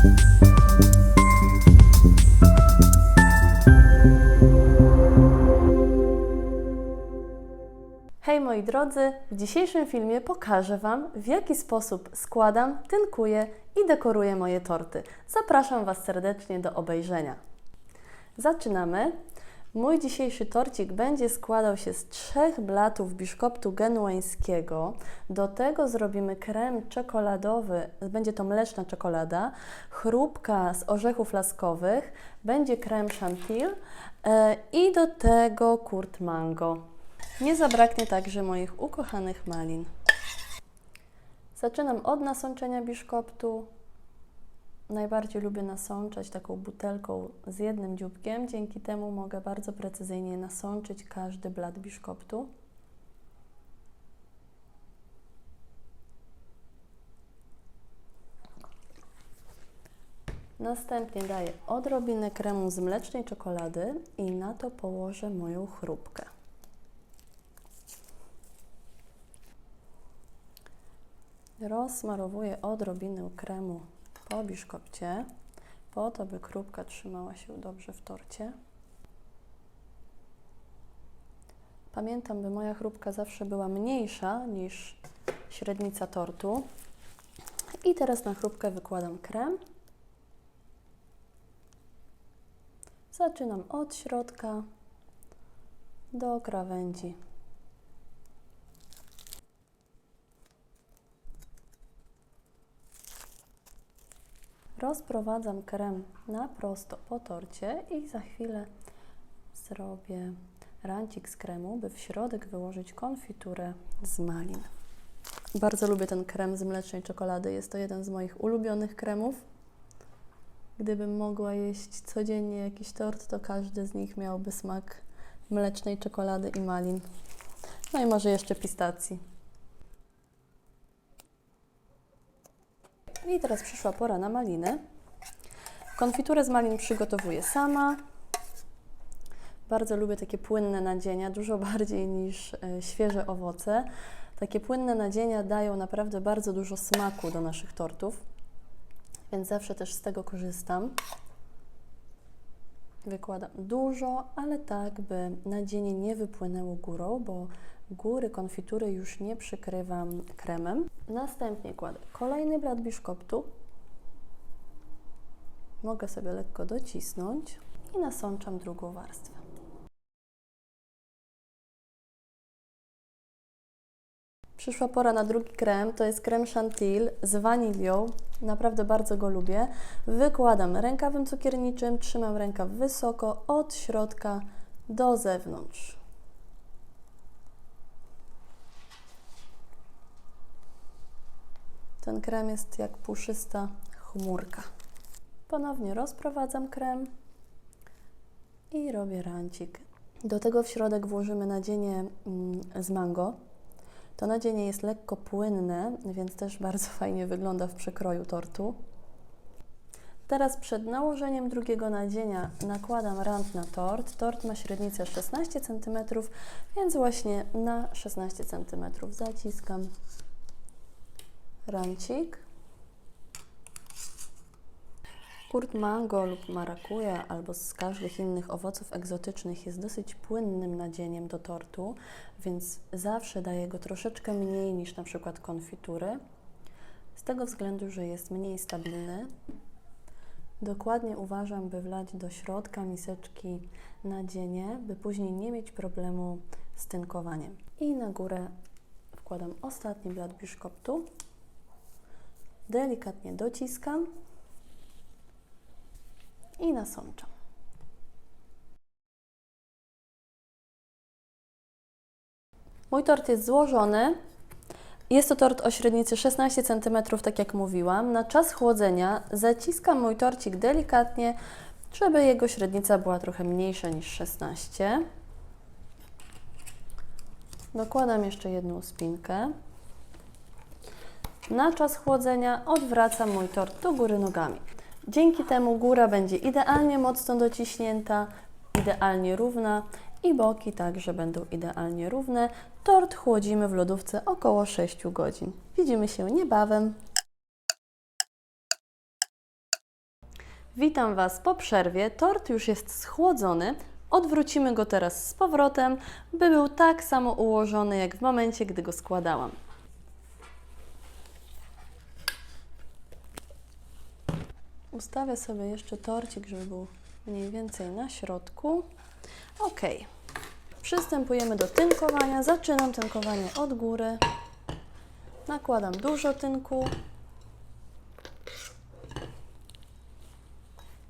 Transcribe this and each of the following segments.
Hej moi drodzy, w dzisiejszym filmie pokażę Wam, w jaki sposób składam, tynkuję i dekoruję moje torty. Zapraszam Was serdecznie do obejrzenia. Zaczynamy. Mój dzisiejszy torcik będzie składał się z trzech blatów biszkoptu genueńskiego. Do tego zrobimy krem czekoladowy, będzie to mleczna czekolada, chrupka z orzechów laskowych, będzie krem chantilly e, i do tego kurt mango. Nie zabraknie także moich ukochanych malin. Zaczynam od nasączenia biszkoptu. Najbardziej lubię nasączać taką butelką z jednym dzióbkiem. Dzięki temu mogę bardzo precyzyjnie nasączyć każdy blat biszkoptu. Następnie daję odrobinę kremu z mlecznej czekolady i na to położę moją chrupkę. Rozsmarowuję odrobinę kremu po biszkopcie, po to, by krupka trzymała się dobrze w torcie. Pamiętam, by moja chrupka zawsze była mniejsza niż średnica tortu. I teraz na chrupkę wykładam krem. Zaczynam od środka do krawędzi. Rozprowadzam krem na prosto po torcie i za chwilę zrobię rancik z kremu, by w środek wyłożyć konfiturę z malin. Bardzo lubię ten krem z mlecznej czekolady. Jest to jeden z moich ulubionych kremów. Gdybym mogła jeść codziennie jakiś tort, to każdy z nich miałby smak mlecznej czekolady i malin. No i może jeszcze pistacji. I teraz przyszła pora na maliny. Konfiturę z malin przygotowuję sama. Bardzo lubię takie płynne nadzienia, dużo bardziej niż e, świeże owoce. Takie płynne nadzienia dają naprawdę bardzo dużo smaku do naszych tortów, więc zawsze też z tego korzystam. Wykładam dużo, ale tak, by nadzienie nie wypłynęło górą, bo góry konfitury już nie przykrywam kremem. Następnie kładę kolejny blat biszkoptu. Mogę sobie lekko docisnąć i nasączam drugą warstwę. Przyszła pora na drugi krem, to jest krem Chantilly z wanilią. Naprawdę bardzo go lubię. Wykładam rękawem cukierniczym, trzymam rękaw wysoko od środka do zewnątrz. Ten krem jest jak puszysta chmurka. Ponownie rozprowadzam krem i robię rancik. Do tego w środek włożymy nadzienie mm, z mango. To nadzienie jest lekko płynne, więc też bardzo fajnie wygląda w przekroju tortu. Teraz przed nałożeniem drugiego nadzienia nakładam rant na tort. Tort ma średnicę 16 cm, więc właśnie na 16 cm zaciskam rancik. Kurt mango lub marakuja albo z każdych innych owoców egzotycznych jest dosyć płynnym nadzieniem do tortu, więc zawsze daję go troszeczkę mniej niż na przykład konfitury. Z tego względu, że jest mniej stabilny. Dokładnie uważam, by wlać do środka miseczki nadzienie, by później nie mieć problemu z tynkowaniem. I na górę wkładam ostatni blat biszkoptu. Delikatnie dociskam i nasączam. Mój tort jest złożony. Jest to tort o średnicy 16 cm, tak jak mówiłam. Na czas chłodzenia zaciskam mój torcik delikatnie, żeby jego średnica była trochę mniejsza niż 16. Dokładam jeszcze jedną spinkę. Na czas chłodzenia odwracam mój tort do góry nogami. Dzięki temu góra będzie idealnie mocno dociśnięta, idealnie równa i boki także będą idealnie równe. Tort chłodzimy w lodówce około 6 godzin. Widzimy się niebawem. Witam Was po przerwie. Tort już jest schłodzony. Odwrócimy go teraz z powrotem, by był tak samo ułożony jak w momencie, gdy go składałam. Ustawię sobie jeszcze torcik, żeby był mniej więcej na środku. Ok. Przystępujemy do tynkowania. Zaczynam tynkowanie od góry. Nakładam dużo tynku.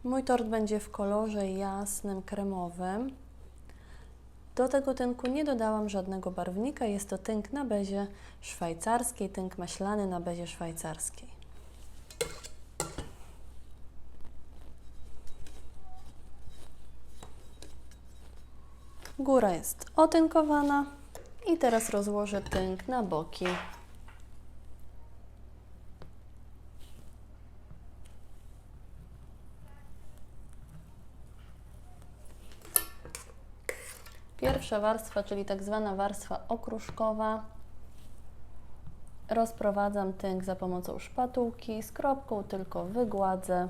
Mój tort będzie w kolorze jasnym, kremowym. Do tego tynku nie dodałam żadnego barwnika. Jest to tynk na bezie szwajcarskiej, tynk maślany na bezie szwajcarskiej. Góra jest otynkowana i teraz rozłożę tynk na boki. Pierwsza warstwa, czyli tak zwana warstwa okruszkowa. Rozprowadzam tynk za pomocą szpatułki. Z kropką tylko wygładzę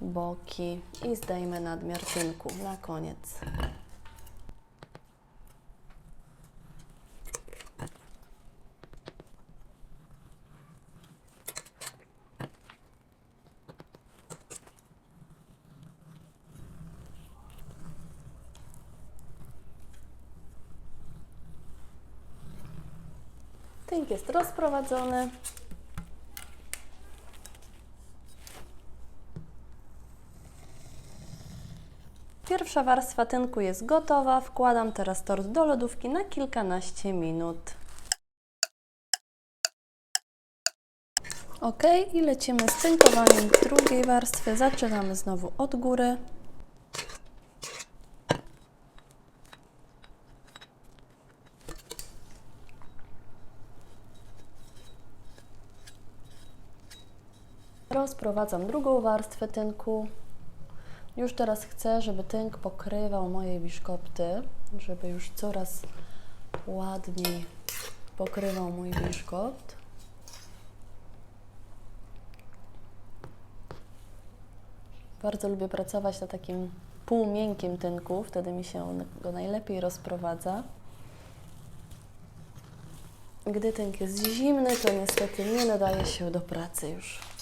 boki i zdejmę nadmiar tynku na koniec. Tynk jest rozprowadzony. Pierwsza warstwa tynku jest gotowa. Wkładam teraz tort do lodówki na kilkanaście minut. Ok, i lecimy z tynkowaniem drugiej warstwy. Zaczynamy znowu od góry. Rozprowadzam drugą warstwę tynku. Już teraz chcę, żeby tynk pokrywał moje biszkopty, żeby już coraz ładniej pokrywał mój biszkopt. Bardzo lubię pracować na takim półmiękkim tynku, wtedy mi się go najlepiej rozprowadza. Gdy tynk jest zimny, to niestety nie nadaje się do pracy już.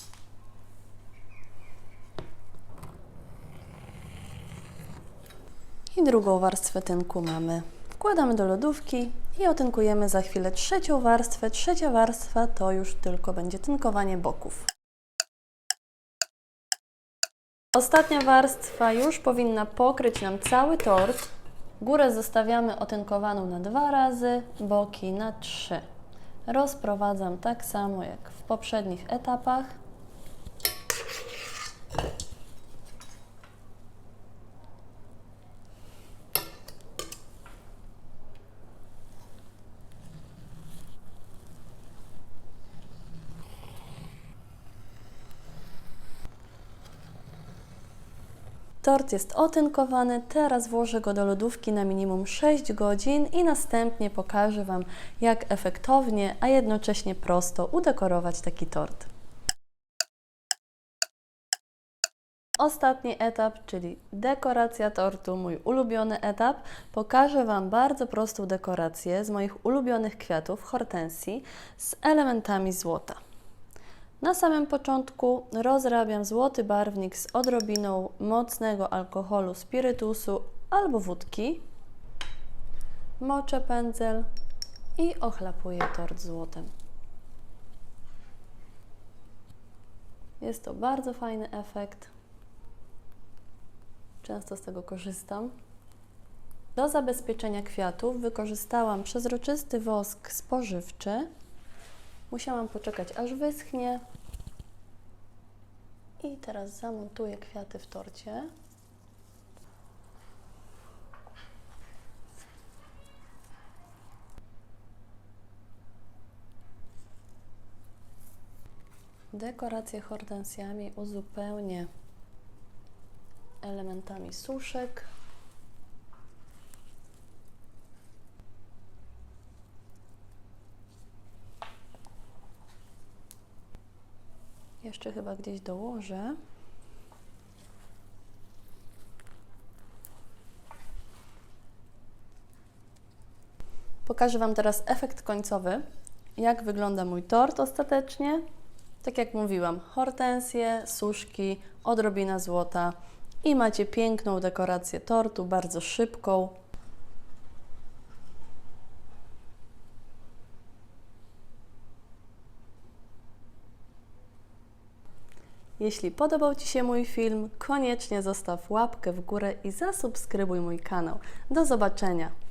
I drugą warstwę tynku mamy. Wkładamy do lodówki i otynkujemy za chwilę trzecią warstwę. Trzecia warstwa to już tylko będzie tynkowanie boków. Ostatnia warstwa już powinna pokryć nam cały tort. Górę zostawiamy otynkowaną na dwa razy, boki na trzy. Rozprowadzam tak samo jak w poprzednich etapach. Tort jest otynkowany, teraz włożę go do lodówki na minimum 6 godzin i następnie pokażę Wam, jak efektownie, a jednocześnie prosto udekorować taki tort. Ostatni etap, czyli dekoracja tortu, mój ulubiony etap. Pokażę Wam bardzo prostą dekorację z moich ulubionych kwiatów hortensji z elementami złota. Na samym początku rozrabiam złoty barwnik z odrobiną mocnego alkoholu spirytusu albo wódki. Moczę pędzel i ochlapuję tort złotem. Jest to bardzo fajny efekt. Często z tego korzystam. Do zabezpieczenia kwiatów wykorzystałam przezroczysty wosk spożywczy. Musiałam poczekać aż wyschnie. I teraz zamontuję kwiaty w torcie. Dekorację hortensjami uzupełnię elementami suszek. Jeszcze chyba gdzieś dołożę. Pokażę Wam teraz efekt końcowy, jak wygląda mój tort ostatecznie. Tak jak mówiłam, hortensje, suszki, odrobina złota i macie piękną dekorację tortu, bardzo szybką, Jeśli podobał Ci się mój film, koniecznie zostaw łapkę w górę i zasubskrybuj mój kanał. Do zobaczenia!